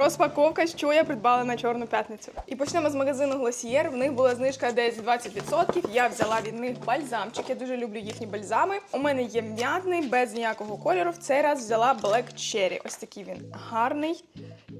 Розпаковка, що я придбала на чорну п'ятницю. І почнемо з магазину Гласієр. В них була знижка десь 20%. Я взяла від них бальзамчик. Я дуже люблю їхні бальзами. У мене є м'ятний, без ніякого кольору. В цей раз взяла Black Cherry. Ось такий він гарний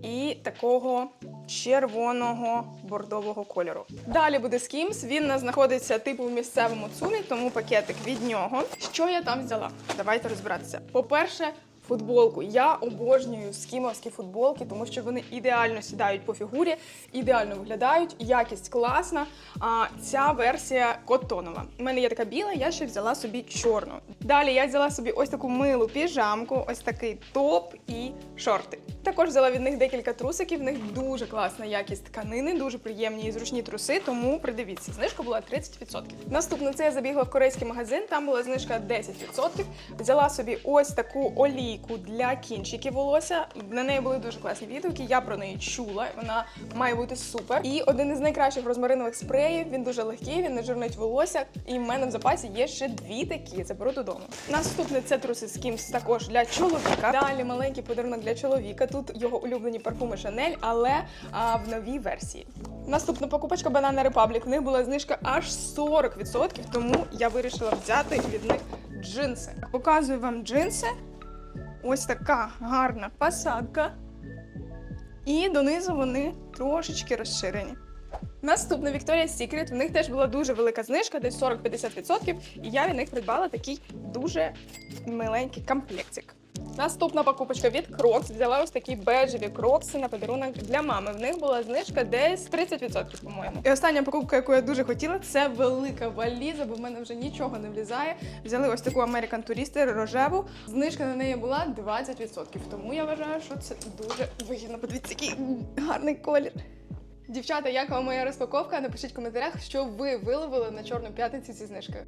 і такого червоного бордового кольору. Далі буде Skims. Він нас знаходиться типу в місцевому цумі, тому пакетик від нього. Що я там взяла? Давайте розбиратися. По-перше, футболку. Я обожнюю скімовські футболки, тому що вони ідеально сідають по фігурі, ідеально виглядають, якість класна. А ця версія котонова. У мене є така біла, я ще взяла собі чорну. Далі я взяла собі ось таку милу піжамку, ось такий топ і шорти. Також взяла від них декілька трусиків. В них дуже класна якість тканини, дуже приємні і зручні труси, тому придивіться. Знижка була 30%. Наступне це я забігла в корейський магазин, там була знижка 10%. Взяла собі ось таку олійку для кінчиків волосся. На неї були дуже класні відгуки. Я про неї чула. Вона має бути супер. І один із найкращих розмаринових спреїв. Він дуже легкий, він не жирнить волосся. І в мене в запасі є ще дві такі. Це беру додому. Наступне це труси з Skims також для чоловіка. Далі маленький подарунок для чоловіка. Тут його улюблені парфуми Chanel, але а, в новій версії. Наступна покупочка Banana Republic. В них була знижка аж 40%, тому я вирішила взяти від них джинси. Показую вам джинси. Ось така гарна посадка. І донизу вони трошечки розширені. Наступна Victoria's Secret. В них теж була дуже велика знижка, десь 40-50%. І я від них придбала такий дуже миленький комплектик. Наступна покупочка від Crocs. Взяла ось такі бежеві крокси на подарунок для мами. В них була знижка десь 30%, по-моєму. І остання покупка, яку я дуже хотіла, це велика валіза, бо в мене вже нічого не влізає. Взяли ось таку American Tourister рожеву. Знижка на неї була 20%. Тому я вважаю, що це дуже вигідно. Подивіться, який гарний колір. Дівчата, як вам моя розпаковка? Напишіть в коментарях, що ви виловили на чорну п'ятницю зі знижкою.